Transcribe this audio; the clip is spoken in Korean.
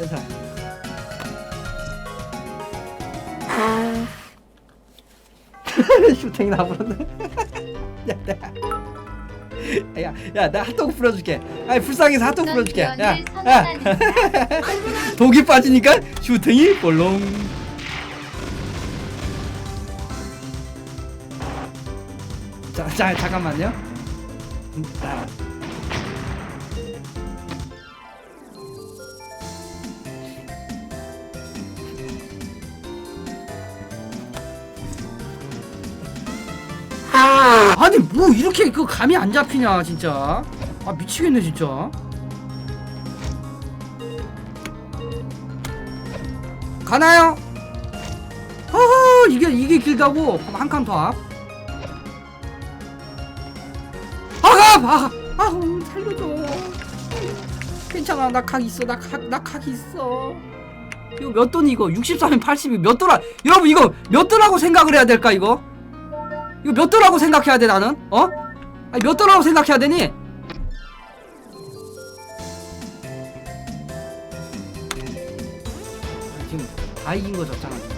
얘들아 슈팅이 나버렸네 야야 야, 나 핫도그 풀어줄게. 아니 불쌍해서 핫도그 풀어줄게. 야, 야, 독이 빠지니까 슈팅이 볼롱. 자, 자, 잠깐만요. 음, 아니 뭐 이렇게 그 감이 안 잡히냐 진짜 아 미치겠네 진짜 가나요? 허허 이게 이게 길다고 한 칸 더 앞. 아가 아, 아 음, 살려줘. 괜찮아 나 각 있어 나각나각 있어. 이거 몇 돈이 이거 63면 80이 몇 도라 여러분 이거 몇 도라고 생각을 해야 될까 이거? 이거 몇 도라고 생각해야 돼 나는? 어? 아니 몇 도라고 생각해야 되니? 지금 다 이긴 거 졌잖아.